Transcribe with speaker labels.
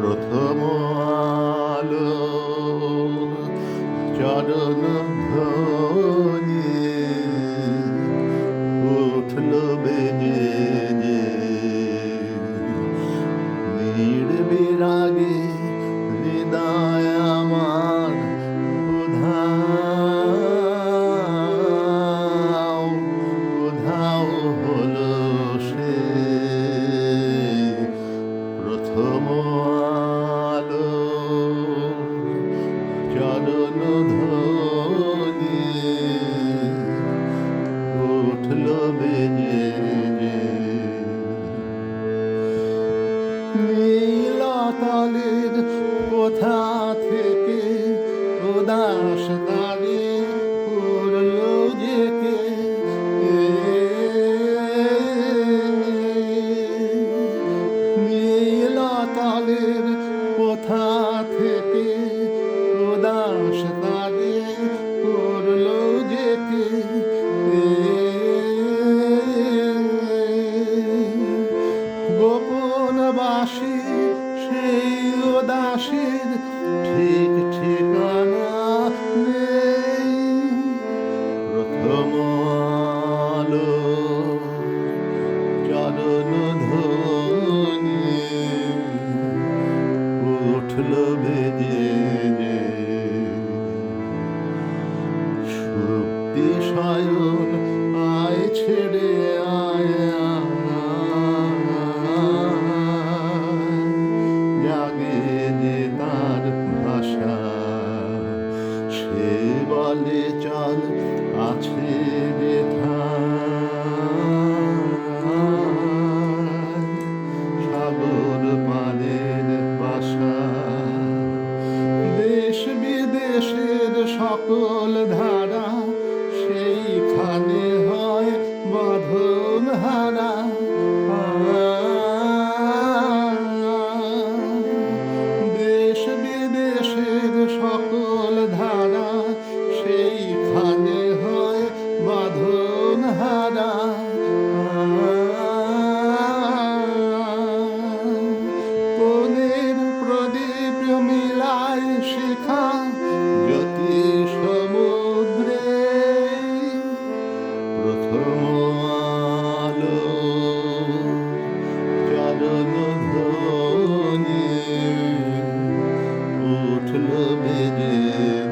Speaker 1: প্রথম আলো চরণ ধ্বনি উঠল বেজে যে চরণ ধনে উঠল বেজে নীলতলের কোথা গোপন বাসি, সেই দাসীর ঠিক ঠিকানা নেই। প্রথম আলো চরণ ধনি, উঠল বেজে সায়ন আয় ছেড়ে বলে চল আছে ব্যথা সাগর পারের বাসা। দেশ বিদেশের সকল ধা beni